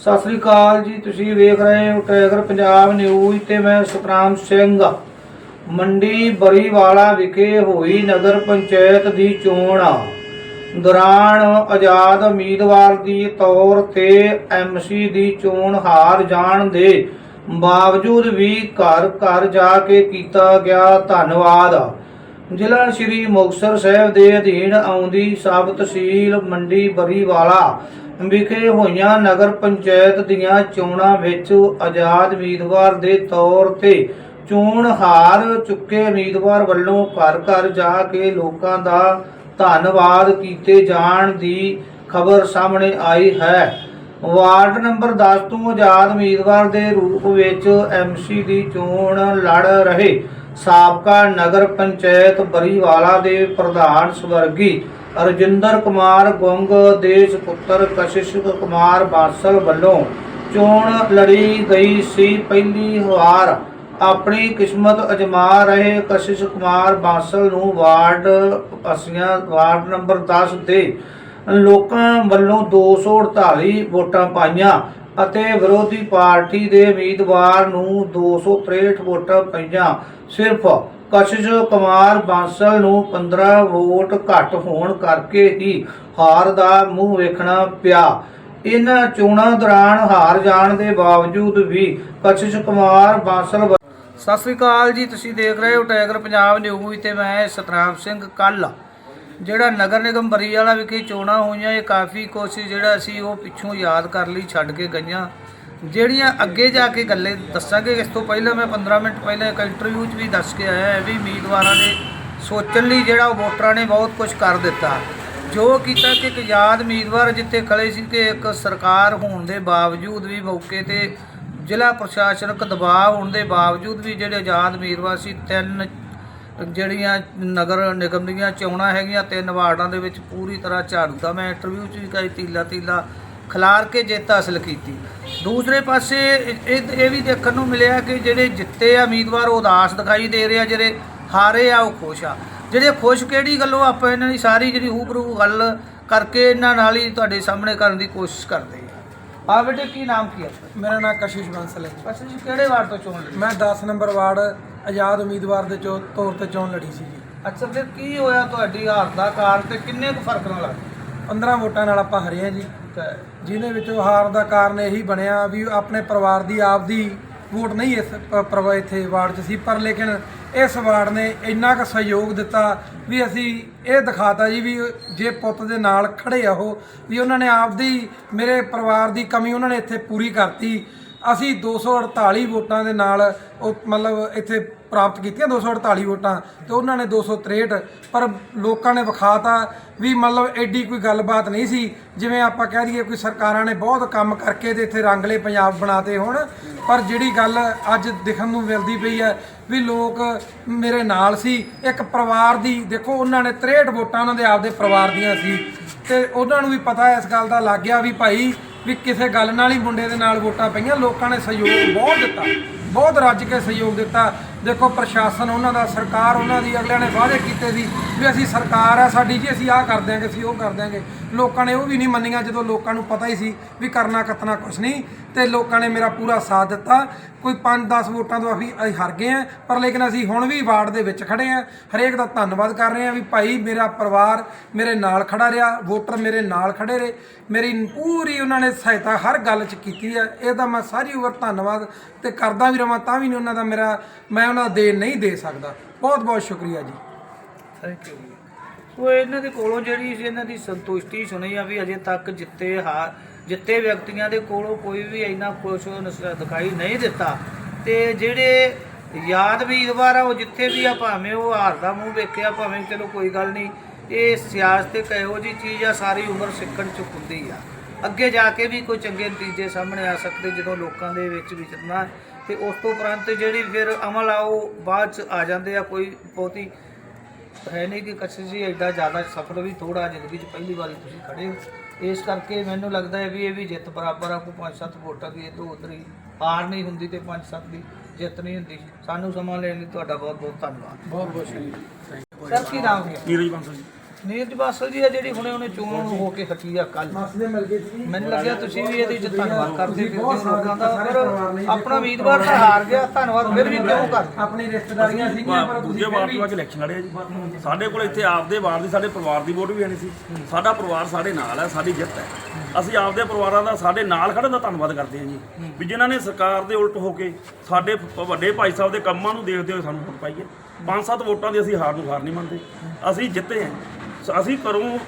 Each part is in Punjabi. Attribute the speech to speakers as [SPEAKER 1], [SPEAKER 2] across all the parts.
[SPEAKER 1] ਸਤਿ ਸ੍ਰੀ ਅਕਾਲ ਜੀ, ਤੁਸੀਂ ਵੇਖ ਰਹੇ ਹੋ ਟਾਈਗਰ ਪੰਜਾਬ ਨਿਊਜ਼ ਤੇ ਮੈਂ ਸਤਨਾਮ ਸਿੰਘ। ਮੰਡੀ ਬਰੀਵਾਲਾ ਵਿਖੇ ਹੋਈ ਨਗਰ ਪੰਚਾਇਤ ਦੀ ਚੋਣ। ਦੌਰਾਨ ਆਜ਼ਾਦ ਉਮੀਦਵਾਰ ਦੀ ਤੌਰ ਤੇ ਐਮਸੀ ਦੀ ਚੋਣ ਹਾਰ ਜਾਣ ਦੇ ਬਾਵਜੂਦ ਵੀ ਘਰ ਘਰ ਜਾ ਕੇ ਕੀਤਾ ਗਿਆ ਧੰਨਵਾਦ। ਜ਼ਿਲ੍ਹਾ ਸ਼੍ਰੀ ਮੁਕਤਸਰ ਸਾਹਿਬ ਦੇ ਅਧੀਨ ਆਉਂਦੀ ਸਬ ਤਹਿਸੀਲ ਮੰਡੀ ਬਰੀਵਾਲਾ ਵਿਖੇ ਹੋਈਆਂ ਨਗਰ ਪੰਚਾਇਤ ਦੀਆਂ ਚੋਣਾਂ ਵਿੱਚ ਆਜ਼ਾਦ ਉਮੀਦਵਾਰ ਦੇ ਤੌਰ ਤੇ ਚੋਣ ਹਾਰ ਚੁੱਕੇ ਉਮੀਦਵਾਰ ਵੱਲੋਂ ਘਰ ਘਰ ਜਾ ਕੇ ਲੋਕਾਂ ਦਾ ਧੰਨਵਾਦ ਕੀਤੇ ਜਾਣ ਦੀ ਖਬਰ ਸਾਹਮਣੇ ਆਈ ਹੈ। ਵਾਰਡ ਨੰਬਰ 10 ਤੋਂ ਆਜ਼ਾਦ ਉਮੀਦਵਾਰ ਦੇ ਰੂਪ ਵਿੱਚ ਐਮਸੀ ਦੀ ਚੋਣ ਲੜ ਰਹੇ ਸਾਬਕਾ ਨਗਰ ਪੰਚਾਇਤ ਬਰੀਵਾਲਾ ਦੇ ਪ੍ਰਧਾਨ ਸਵਰਗੀ ਰਜਿੰਦਰ ਕੁਮਾਰ ਗੁੰਗ ਦੇ ਸੁਪੁੱਤਰ ਕਸ਼ਿਸ਼ ਕੁਮਾਰ ਬਾਸਲ ਵੱਲੋਂ ਚੋਣ ਲੜੀ ਗਈ ਸੀ। ਪਹਿਲੀ ਵਾਰ ਆਪਣੀ ਕਿਸਮਤ ਅਜਮਾ ਰਹੇ ਕਸ਼ਿਸ਼ ਕੁਮਾਰ ਬਾਸਲ ਨੂੰ ਵਾਰਡ ਅਸੀਆਂ ਵਾਰਡ ਨੰਬਰ 10 ਦੇ ਲੋਕਾਂ ਵੱਲੋਂ 248 ਵੋਟਾਂ ਪਾਈਆਂ ਅਤੇ ਵਿਰੋਧੀ ਪਾਰਟੀ ਦੇ ਉਮੀਦਵਾਰ ਨੂੰ 263 ਵੋਟਾਂ ਪਈਆਂ। ਸਿਰਫ ਕਸ਼ਿਸ਼ ਕੁਮਾਰ ਬਾਂਸਲ ਨੂੰ 15 ਵੋਟ ਘੱਟ ਹੋਣ ਕਰਕੇ ਹੀ ਹਾਰ ਦਾ ਮੂੰਹ ਵੇਖਣਾ ਪਿਆ। ਇਹਨਾਂ ਚੋਣਾਂ ਦੌਰਾਨ ਹਾਰ ਜਾਣ ਦੇ ਬਾਵਜੂਦ ਵੀ ਕਸ਼ਿਸ਼ ਕੁਮਾਰ ਬਾਂਸਲ ਵ- ਸਤਿ ਸ੍ਰੀ ਅਕਾਲ ਜੀ, ਤੁਸੀਂ ਦੇਖ ਰਹੇ ਹੋ ਟਾਈਗਰ ਪੰਜਾਬ ਨਿਊਜ਼ ਤੇ ਮੈਂ ਸਤਨਾਮ ਸਿੰਘ ਕੱਲ ਜਿਹੜਾ ਨਗਰ ਨਿਗਮ ਬਰੀ ਵਾਲਾ ਵਿਖੇ ਚੋਣਾਂ ਹੋਈਆਂ, ਇਹ ਕਾਫੀ ਕੁਛ ਜਿਹੜਾ ਸੀ ਉਹ ਪਿੱਛੋਂ ਯਾਦ ਕਰ ਲਈ, ਛੱਡ ਕੇ ਗਈਆਂ। ਜਿਹੜੀਆਂ ਅੱਗੇ ਜਾ ਕੇ ਗੱਲੇ ਦੱਸਾਂਗੇ, ਇਸ ਤੋਂ ਪਹਿਲਾਂ ਮੈਂ 15 ਮਿੰਟ ਪਹਿਲਾਂ ਇੱਕ ਇੰਟਰਵਿਊ 'ਚ ਵੀ ਦੱਸ ਕੇ ਆਇਆ ਹੈ ਵੀ ਉਮੀਦਵਾਰਾਂ ਦੇ ਸੋਚਣ ਲਈ ਜਿਹੜਾ ਉਹ ਵੋਟਰਾਂ ਨੇ ਬਹੁਤ ਕੁਝ ਕਰ ਦਿੱਤਾ। ਜੋ ਕੀਤਾ ਕਿ ਇੱਕ ਆਜ਼ਾਦ ਉਮੀਦਵਾਰ ਜਿੱਥੇ ਖੜੇ ਸੀ ਕਿ ਇੱਕ ਸਰਕਾਰ ਹੋਣ ਦੇ ਬਾਵਜੂਦ ਵੀ ਮੌਕੇ ਤੇ ਜ਼ਿਲ੍ਹਾ ਪ੍ਰਸ਼ਾਸਨਿਕ ਦਬਾਅ ਹੋਣ ਦੇ ਬਾਵਜੂਦ ਵੀ ਜਿਹੜੇ ਆਜ਼ਾਦ ਉਮੀਦਵਾਰ ਸੀ, ਤਿੰਨ ਜਿਹੜੀਆਂ ਨਗਰ ਨਿਗਮ ਦੀਆਂ ਚੋਣਾਂ ਹੈਗੀਆਂ ਤਿੰਨ ਵਾਰਡਾਂ ਦੇ ਵਿੱਚ ਪੂਰੀ ਤਰ੍ਹਾਂ ਝਾੜੂ ਦਾ ਮੈਂ ਇੰਟਰਵਿਊ 'ਚ ਵੀ ਕਹੀ ਤੀਲਾ ਤੀਲਾ ਖਿਲਾਰ ਕੇ ਜਿੱਤ ਹਾਸਲ ਕੀਤੀ। ਦੂਸਰੇ ਪਾਸੇ ਇਹ ਇਹ ਵੀ ਦੇਖਣ ਨੂੰ ਮਿਲਿਆ ਕਿ ਜਿਹੜੇ ਜਿੱਤੇ ਆ ਉਮੀਦਵਾਰ ਉਹ ਉਦਾਸ ਦਿਖਾਈ ਦੇ ਰਹੇ ਆ ਜਿਹੜੇ ਹਾਰੇ ਆ ਉਹ ਖੁਸ਼ ਆ। ਜਿਹੜੇ ਖੁਸ਼ ਕਿਹੜੀ ਗੱਲੋਂ ਆਪਾਂ ਇਹਨਾਂ ਦੀ ਸਾਰੀ ਜਿਹੜੀ ਹੂਬਰੂ ਗੱਲ ਕਰਕੇ ਇਹਨਾਂ ਨਾਲ ਹੀ ਤੁਹਾਡੇ ਸਾਹਮਣੇ ਕਰਨ ਦੀ ਕੋਸ਼ਿਸ਼ ਕਰਦੇ ਆ? ਆ ਬੇਟੇ ਕੀ ਨਾਮ ਕੀ ਹੈ
[SPEAKER 2] ਮੇਰਾ ਨਾਮ ਕਸ਼ਿਸ਼ ਬੰਸਲ ਹੈ
[SPEAKER 1] ਅੱਛਾ ਜੀ ਕਿਹੜੇ ਵਾਰਡ ਤੋਂ ਚੋਣ ਲੜੀ
[SPEAKER 2] ਮੈਂ 10 ਨੰਬਰ ਵਾਰਡ ਆਜ਼ਾਦ ਉਮੀਦਵਾਰ ਦੇ ਚੋ ਤੌਰ ਤੇ ਚੋਣ ਲੜੀ ਸੀ ਜੀ।
[SPEAKER 1] ਅੱਛਾ ਫਿਰ ਕੀ ਹੋਇਆ ਤੁਹਾਡੀ ਹਾਰ ਦਾ ਕਾਰਨ ਤੇ ਕਿੰਨੇ ਕੁ ਫ਼ਰਕ ਨਾਲ ਲੱਗਾ
[SPEAKER 2] 15 ਵੋਟਾਂ ਨਾਲ ਆਪਾਂ ਹਰੇ ਹਾਂ ਜੀ। ਜਿਹਦੇ ਵਿੱਚੋਂ ਹਾਰ ਦਾ ਕਾਰਨ ਇਹੀ ਬਣਿਆ ਵੀ ਆਪਣੇ ਪਰਿਵਾਰ ਦੀ ਆਪਦੀ ਵੋਟ ਨਹੀਂ ਇਸ ਪ- ਪਰਿਵਾ ਇੱਥੇ ਵਾਰਡ 'ਚ ਸੀ ਪਰ ਲੇਕਿਨ ਇਸ ਵਾਰਡ ਨੇ ਇੰਨਾ ਕੁ ਸਹਿਯੋਗ ਦਿੱਤਾ ਵੀ ਅਸੀਂ ਇਹ ਦਿਖਾਤਾ ਜੀ ਵੀ ਜੇ ਪੁੱਤ ਦੇ ਨਾਲ ਖੜੇ ਆ ਉਹ ਵੀ ਉਹਨਾਂ ਨੇ ਆਪਦੀ ਮੇਰੇ ਪਰਿਵਾਰ ਦੀ ਕਮੀ ਉਹਨਾਂ ਨੇ ਇੱਥੇ ਪੂਰੀ ਕਰਤੀ। ਅਸੀਂ 248 ਵੋਟਾਂ ਦੇ ਨਾਲ ਉਹ ਮਤਲਬ ਇੱਥੇ ਪ੍ਰਾਪਤ ਕੀਤੀਆਂ 248 ਵੋਟਾਂ ਤੇ ਉਹਨਾਂ ਨੇ 263 ਪਰ ਲੋਕਾਂ ਨੇ ਵਿਖਾਤਾ ਵੀ ਮਤਲਬ ਐਡੀ ਕੋਈ ਗੱਲਬਾਤ ਨਹੀਂ ਸੀ। ਜਿਵੇਂ ਆਪਾਂ ਕਹਿ ਦਈਏ ਕੋਈ ਸਰਕਾਰਾਂ ਨੇ ਬਹੁਤ ਕੰਮ ਕਰਕੇ ਤੇ ਇੱਥੇ ਰੰਗਲੇ ਪੰਜਾਬ ਬਣਾਤੇ ਹੁਣ। ਪਰ ਜਿਹੜੀ ਗੱਲ ਅੱਜ ਦਿਖਣ ਨੂੰ ਮਿਲਦੀ ਪਈ ਹੈ ਵੀ ਲੋਕ ਮੇਰੇ ਨਾਲ ਸੀ। ਇੱਕ ਪਰਿਵਾਰ ਦੀ ਦੇਖੋ ਉਹਨਾਂ ਨੇ 63 ਵੋਟਾਂ ਉਹਨਾਂ ਦੇ ਆਪਦੇ ਪਰਿਵਾਰ ਦੀਆਂ ਸੀ। ਤੇ ਉਹਨਾਂ ਨੂੰ ਵੀ ਪਤਾ ਇਸ ਗੱਲ ਦਾ ਲੱਗ ਗਿਆ ਵੀ ਭਾਈ ਵੀ ਕਿਸੇ ਗੱਲ ਨਾਲ ਹੀ ਮੁੰਡੇ ਦੇ ਨਾਲ ਵੋਟਾਂ ਪਈਆਂ, ਲੋਕਾਂ ਨੇ ਸਹਿਯੋਗ ਬਹੁਤ ਦਿੱਤਾ, ਬਹੁਤ ਰੱਜ ਕੇ ਸਹਿਯੋਗ ਦਿੱਤਾ। ਦੇਖੋ, ਪ੍ਰਸ਼ਾਸਨ ਉਹਨਾਂ ਦਾ, ਸਰਕਾਰ ਉਹਨਾਂ ਦੀ ਅਗਲਿਆਂ ਨੇ ਵਾਅਦੇ ਕੀਤੇ ਸੀ ਵੀ ਅਸੀਂ ਸਰਕਾਰ ਆ, ਸਾਡੀ ਜੀ ਅਸੀਂ ਆਹ ਕਰ ਦਿਆਂਗੇ, ਅਸੀਂ ਉਹ ਕਰ ਦਿਆਂਗੇ। ਲੋਕਾਂ ਨੇ ਉਹ ਵੀ ਨਹੀਂ ਮੰਨੀਆਂ ਜਦੋਂ ਲੋਕਾਂ ਨੂੰ ਪਤਾ ਹੀ ਸੀ ਵੀ ਕਰਨਾ ਕਤਨਾ ਕੁਛ ਨਹੀਂ ਤੇ ਲੋਕਾਂ ਨੇ ਮੇਰਾ ਪੂਰਾ ਸਾਥ ਦਿੱਤਾ। ਕੋਈ 5-10 ਵੋਟਾਂ ਤੋਂ ਅਸੀਂ ਅਸੀਂ ਹਾਰ ਗਏ ਆ ਪਰ ਲੇਕਿਨ ਅਸੀਂ ਹੁਣ ਵੀ ਵਾਰਡ ਦੇ ਵਿੱਚ ਖੜੇ ਆ ਹਰੇਕ ਦਾ ਧੰਨਵਾਦ ਕਰ ਰਹੇ ਆ ਵੀ ਭਾਈ ਮੇਰਾ ਪਰਿਵਾਰ ਮੇਰੇ ਨਾਲ ਖੜਾ ਰਿਹਾ, ਵੋਟਰ ਮੇਰੇ ਨਾਲ ਖੜੇ ਰਹੇ। ਮੇਰੀ ਪੂਰੀ ਉਹਨਾਂ ਨੇ ਸਹਾਇਤਾ ਹਰ ਗੱਲ 'ਚ ਕੀਤੀ ਹੈ। ਇਹਦਾ ਮੈਂ ਸਾਰੀ ਉਮਰ ਧੰਨਵਾਦ ਤੇ ਕਰਦਾ ਵੀ ਰਵਾਂ, ਤਾਂ ਵੀ ਨਹੀਂ ਉਹਨਾਂ ਦਾ ਮੇਰਾ, ਮੈਂ ਉਹਨਾਂ ਦੇ ਨਹੀਂ ਦੇ ਸਕਦਾ। ਬਹੁਤ ਬਹੁਤ ਸ਼ੁਕਰੀਆ ਜੀ।
[SPEAKER 1] ਥੈਂਕ ਯੂ ਸੋ ਇਹਨਾਂ ਦੇ ਕੋਲੋਂ ਜਿਹੜੀ ਸੀ, ਇਹਨਾਂ ਦੀ ਸੰਤੁਸ਼ਟੀ ਸੁਣੀ ਆ ਵੀ ਅਜੇ ਤੱਕ ਜਿੱਤੇ ਹਾਰ ਜਿੱਤੇ ਵਿਅਕਤੀਆਂ ਦੇ ਕੋਲੋਂ ਕੋਈ ਵੀ ਇੰਨਾ ਖੁਸ਼ ਦਿਖਾਈ ਨਹੀਂ ਦਿੱਤਾ। ਤੇ ਜਿਹੜੇ ਯਾਦ ਵੀ ਆ, ਉਹ ਜਿੱਥੇ ਵੀ ਆ, ਭਾਵੇਂ ਉਹ ਹਾਰ ਦਾ ਮੂੰਹ ਵੇਖਿਆ, ਭਾਵੇਂ ਚਲੋ ਕੋਈ ਗੱਲ ਨਹੀਂ, ਇਹ ਸਿਆਸਤ ਇੱਕ ਇਹੋ ਜੀ ਚੀਜ਼ ਆ, ਸਾਰੀ ਉਮਰ ਸਿੱਖਣ ਚ ਹੁੰਦੀ ਆ। ਅੱਗੇ ਜਾ ਕੇ ਵੀ ਕੋਈ ਚੰਗੇ ਨਤੀਜੇ ਸਾਹਮਣੇ ਆ ਸਕਦੇ ਜਦੋਂ ਲੋਕਾਂ ਦੇ ਵਿੱਚ ਵਿਚਰਨਾ ਤੇ ਉਸ ਤੋਂ ਉਪਰੰਤ ਜਿਹੜੀ ਫਿਰ ਅਮਲ ਆ ਉਹ ਬਾਅਦ ਚ ਆ ਜਾਂਦੇ ਆ। ਕੋਈ ਬਹੁਤੀ ਹੈ ਨਹੀਂ ਕਿ ਕਸ਼ਿਸ਼ ਜੀ ਐਡਾ ਜ਼ਿਆਦਾ ਸਫਰ ਵੀ ਥੋੜਾ ਜ਼ਿੰਦਗੀ 'ਚ ਪਹਿਲੀ ਵਾਰੀ ਤੁਸੀਂ ਖੜੇ ਹੋ। ਇਸ ਕਰਕੇ ਮੈਨੂੰ ਲੱਗਦਾ ਹੈ ਵੀ ਇਹ ਵੀ ਜਿੱਤ ਬਰਾਬਰ ਆ ਕੋਈ 5-7 ਵੋਟਾਂ ਦੀ ਇਹ ਤੋਂ ਉਧਰ ਹੀ ਹਾਰ ਨਹੀਂ ਹੁੰਦੀ ਤੇ 5-7 ਦੀ ਜਿੱਤ ਨਹੀਂ ਹੁੰਦੀ। ਸਾਨੂੰ ਸਮਾਂ ਲੈਣ ਲਈ ਤੁਹਾਡਾ ਬਹੁਤ ਬਹੁਤ ਧੰਨਵਾਦ।
[SPEAKER 2] ਬਹੁਤ ਬਹੁਤ ਸ਼ੁਕਰੀਆ।
[SPEAKER 1] ਸਰ ਕੀ ਨਾਮ ਹੈ?
[SPEAKER 3] ਨੀਰਜ ਬਾਂਸਲ ਜੀ।
[SPEAKER 1] ਨੀਰਜ ਬਾਸਲ ਜੀ ਆ ਜਿਹੜੀ ਹੁਣੇ ਉਹਨੇ ਚੋਣ ਹੋ ਕੇ ਹਟੀ ਆ ਕੱਲ ਮੈਨੂੰ ਲੱਗਿਆ ਤੁਸੀਂ ਵੀ ਇਹਦੇ 'ਚ ਧੰਨਵਾਦ ਕਰਦੇ ਫਿਰਦੇ ਹੋ ਲੋਕਾਂ ਦਾ? ਪਰ ਆਪਣਾ ਉਮੀਦਵਾਰ ਤਾਂ ਹਾਰ ਗਿਆ ਧੰਨਵਾਦ ਫਿਰ ਵੀ ਕਿਉਂ ਕਰਦੇ?
[SPEAKER 2] ਆਪਣੀ ਰਿਸ਼ਤੇਦਾਰੀਆਂ ਸੀਗੀਆਂ ਪਰ
[SPEAKER 3] ਦੂਜੇ
[SPEAKER 2] ਤੁਸੀਂ
[SPEAKER 3] ਵਾਰ
[SPEAKER 2] ਫਿਰ
[SPEAKER 3] ਤੋਂ ਆ ਕੇ ਇਲੈਕਸ਼ਨ ਲੜੇ ਆ ਜੀ। ਸਾਡੇ ਕੋਲ ਇੱਥੇ ਆਪਦੇ ਵਾਰ ਦੀ ਸਾਡੇ ਪਰਿਵਾਰ ਦੀ ਵੋਟ ਵੀ ਆਣੀ ਸੀ। ਸਾਡਾ ਪਰਿਵਾਰ ਸਾਡੇ ਨਾਲ ਹੈ ਸਾਡੀ ਜਿੱਤ ਹੈ। ਅਸੀਂ ਆਪਦੇ ਪਰਿਵਾਰਾਂ ਦਾ ਸਾਡੇ ਨਾਲ ਖੜਨ ਦਾ ਧੰਨਵਾਦ ਕਰਦੇ ਹਾਂ ਜੀ। ਵੀ ਜਿਨ੍ਹਾਂ ਨੇ ਸਰਕਾਰ ਦੇ ਉਲਟ ਹੋ ਕੇ ਸਾਡੇ ਵੱਡੇ ਭਾਈ ਸਾਹਿਬ ਦੇ ਕੰਮਾਂ ਨੂੰ ਦੇਖਦੇ ਹੋਏ ਸਾਨੂੰ ਵੋਟ ਪਾਈ ਹੈ। ਪੰਜ ਸੱਤ ਵੋਟਾਂ ਦੀ ਅਸੀਂ ਹਾਰ ਨੂੰ ਹਾਰ ਨਹੀਂ ਮੰਨਦੇ। ਅਸੀਂ ਜਿੱਤੇ ਹਾਂ। ਸ- ਅਸੀਂ ਘਰੋਂ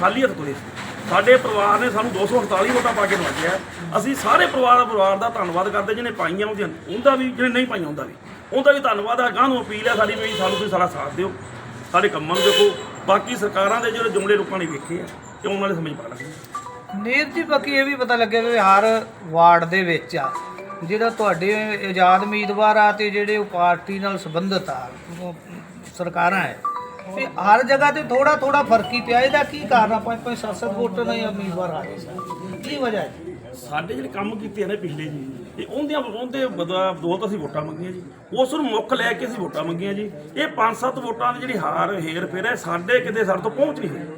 [SPEAKER 3] ਖਾਲੀ ਹੱਥ ਤੁਰੇ। ਸੀ ਸਾਡੇ ਪਰਿਵਾਰ ਨੇ ਸਾਨੂੰ 248 ਵੋਟਾਂ ਪਾ ਕੇ ਨਵਾਜਿਆ ਅਸੀਂ ਸਾਰੇ ਪਰਿਵਾਰ ਪਰਿਵਾਰ ਦਾ ਧੰਨਵਾਦ ਕਰਦੇ ਜਿਹਨੇ ਪਾਈਆਂ ਉਹਦੀਆਂ ਉਹਦਾ ਵੀ, ਜਿਹਨੇ ਨਹੀਂ ਪਾਈਆਂ ਉਹਦਾ ਵੀ। ਉਹਦਾ ਵੀ ਧੰਨਵਾਦ ਹੈ ਗਾਂ ਨੂੰ ਅਪੀਲ ਹੈ ਸਾਡੀ ਵੀ ਸਾਨੂੰ ਤੁਸੀਂ ਸਾਰਾ ਸਾਥ ਦਿਓ। ਸਾਡੇ ਕੰਮਾਂ ਨੂੰ ਦੇਖੋ। ਬਾਕੀ ਸਰਕਾਰਾਂ ਦੇ ਜਿਹੜੇ ਜੁਮਲੇ ਲੋਕਾਂ ਨੇ ਵੇਖੇ ਆ ਤੇ ਉਹਨਾਂ ਨੇ ਸਮਝ 'ਚ ਪਾ ਲਾਂਗੇ
[SPEAKER 1] ਨੀਰਜ ਜੀ, ਬਾਕੀ ਇਹ ਵੀ ਪਤਾ ਲੱਗਿਆ ਵੀ ਹਰ ਵਾਰਡ ਦੇ ਵਿੱਚ ਆ, ਜਿਹੜਾ ਤੁਹਾਡੇ ਆਜ਼ਾਦ ਉਮੀਦਵਾਰ ਆ ਤੇ ਜਿਹੜੇ ਉਹ ਪਾਰਟੀ ਨਾਲ ਸੰਬੰਧਿਤ ਆ, ਉਹ ਸਰਕਾਰਾਂ ਹੈ। ਹਰ ਜਗ੍ਹਾ ਤੇ ਥੋੜਾ ਥੋੜਾ ਫ਼ਰਕ ਹੀ ਪਿਆ। ਇਹਦਾ ਕੀ ਕਾਰਨ ਆ? ਪੰਜ ਪੰਜ, ਸੱਤ ਸੱਤ ਵੋਟਾਂ ਨਾਲ ਹੀ ਉਮੀਦਵਾਰ ਆ ਗਏ ਸਨ। ਕੀ ਵਜ੍ਹਾ ਹੈ?
[SPEAKER 3] ਸਾਡੇ ਜਿਹੜੇ ਕੰਮ ਕੀਤੇ ਨੇ ਪਿਛਲੇ ਜੀ, ਤੇ ਉਹਦੀਆਂ, ਉਹਦੇ ਬਦਲਾ ਦੋ ਤਾਂ ਅਸੀਂ ਵੋਟਾਂ ਮੰਗੀਆਂ ਜੀ। ਉਸ ਨੂੰ ਮੁੱਖ ਲੈ ਕੇ ਅਸੀਂ ਵੋਟਾਂ ਮੰਗੀਆਂ ਜੀ। ਇਹ ਪੰਜ ਸੱਤ ਵੋਟਾਂ ਦੀ ਜਿਹੜੀ ਹਾਰ ਹੇਰ ਫੇਰ ਹੈ, ਸਾਡੇ ਕਿਤੇ ਸਾਡੇ ਤੋਂ ਪਹੁੰਚ ਨਹੀਂ ਹੋਈ।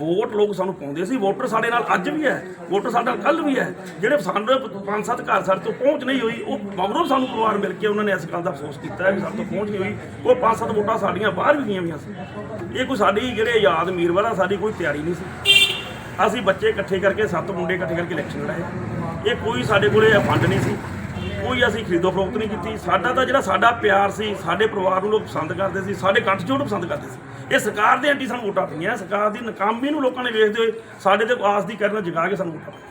[SPEAKER 3] ਵੋਟ ਲੋਕ ਸਾਨੂੰ ਪਾਉਂਦੇ ਸੀ, ਵੋਟਰ ਸਾਡੇ ਨਾਲ ਅੱਜ ਵੀ ਹੈ, ਵੋਟਰ ਸਾਡੇ ਨਾਲ ਕੱਲ ਵੀ ਹੈ। ਜਿਹੜੇ ਸਾਡੇ ਪੰਜ ਸੱਤ ਘਰ ਸਾਡੇ ਤੋਂ ਪਹੁੰਚ ਨਹੀਂ ਹੋਈ, ਉਹ ਮਗਰੋਂ ਸਾਨੂੰ ਪਰਿਵਾਰ ਮਿਲ ਕੇ ਉਹਨਾਂ ਨੇ ਇਸ ਗੱਲ ਦਾ ਅਫਸੋਸ ਕੀਤਾ ਹੈ ਕਿ ਸਾਡੇ ਤੋਂ ਪਹੁੰਚ ਨਹੀਂ ਹੋਈ। ਉਹ ਪੰਜ ਸੱਤ ਵੋਟਾਂ ਸਾਡੀਆਂ ਬਾਹਰ ਵੀ ਗਈਆਂ ਹੋਈਆਂ ਸੀ। ਇਹ ਕੋਈ ਸਾਡੀ ਜਿਹੜੇ ਆਜ਼ਾਦ ਉਮੀਦਵਾਰ ਆ ਸਾਡੀ ਕੋਈ ਤਿਆਰੀ ਨਹੀਂ ਸੀ। ਅਸੀਂ ਬੱਚੇ ਇਕੱਠੇ ਕਰਕੇ, ਸੱਤ ਮੁੰਡੇ ਇਕੱਠੇ ਕਰਕੇ ਇਲੈਕਸ਼ਨ ਲੜਾਏ। ਇਹ ਕੋਈ ਸਾਡੇ ਕੋਲੇ ਫੰਡ ਨਹੀਂ ਸੀ। ਕੋਈ ਅਸੀਂ ਖਰੀਦੋ ਫਰੋਖਤ ਨਹੀਂ ਕੀਤੀ। ਸਾਡਾ ਤਾਂ ਜਿਹੜਾ ਸਾਡਾ ਪਿਆਰ ਸੀ, ਸਾਡੇ ਪਰਿਵਾਰ ਨੂੰ ਲੋਕ ਪਸੰਦ ਕਰਦੇ ਸੀ, ਸਾਡੇ ਗੱਠਜੋੜ ਪਸੰਦ ਕਰਦੇ ਸੀ। ਇਹ ਸਰਕਾਰ ਦੇ ਐਂਟੀ ਸਾਨੂੰ ਵੋਟਾਂ ਪਈਆਂ, ਸਰਕਾਰ ਦੀ ਨਾਕਾਮੀ ਨੂੰ ਲੋਕਾਂ ਨੇ ਵੇਖਦੇ ਹੋਏ ਸਾਡੇ ਤੇ ਆਸ ਦੀ ਕਰਨ ਜਗਾ ਕੇ ਸਾਨੂੰ ਵੋਟਾਂ ਪਾਈਆਂ।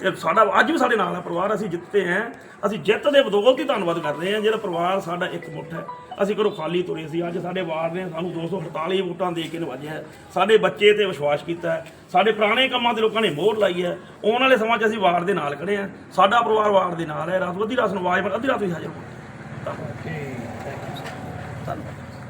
[SPEAKER 3] ਤੇ ਸਾਡਾ ਅੱਜ ਵੀ ਸਾਡੇ ਨਾਲ ਹੈ ਪਰਿਵਾਰ, ਅਸੀਂ ਜਿੱਤੇ ਹਾਂ ਅਸੀਂ ਜਿੱਤ ਦੇ ਬਦੌਲਤ ਹੀ ਧੰਨਵਾਦ ਕਰ ਰਹੇ ਹਾਂ ਜਿਹੜਾ ਪਰਿਵਾਰ ਸਾਡਾ ਇੱਕ ਮੁੱਠ ਹੈ। ਅਸੀਂ ਘਰੋਂ ਖਾਲੀ ਤੁਰੇ ਸੀ, ਅੱਜ ਸਾਡੇ ਵਾਰਡ ਨੇ ਸਾਨੂੰ 248 ਵੋਟਾਂ ਦੇ ਕੇ ਨਵਾਜਿਆ ਸਾਡੇ ਬੱਚੇ ਤੇ ਵਿਸ਼ਵਾਸ ਕੀਤਾ ਸਾਡੇ ਪੁਰਾਣੇ ਕੰਮਾਂ ਦੇ ਲੋਕਾਂ ਨੇ ਮੋਹਰ ਲਾਈ ਹੈ। ਆਉਣ ਵਾਲੇ ਸਮਾਂ 'ਚ ਅਸੀਂ ਵਾਰਡ ਦੇ ਨਾਲ ਖੜੇ ਹਾਂ ਸਾਡਾ ਪਰਿਵਾਰ ਵਾਰਡ ਦੇ ਨਾਲ ਹੈ। ਰਾਤ ਅੱਧੀ ਰਾਤ ਨੂੰ ਆਵਾਜ਼ ਮਾਰ, ਅੱਧੀ ਰਾਤ ਵੀ ਹਾਜ਼ਰ ਹੋਣਾ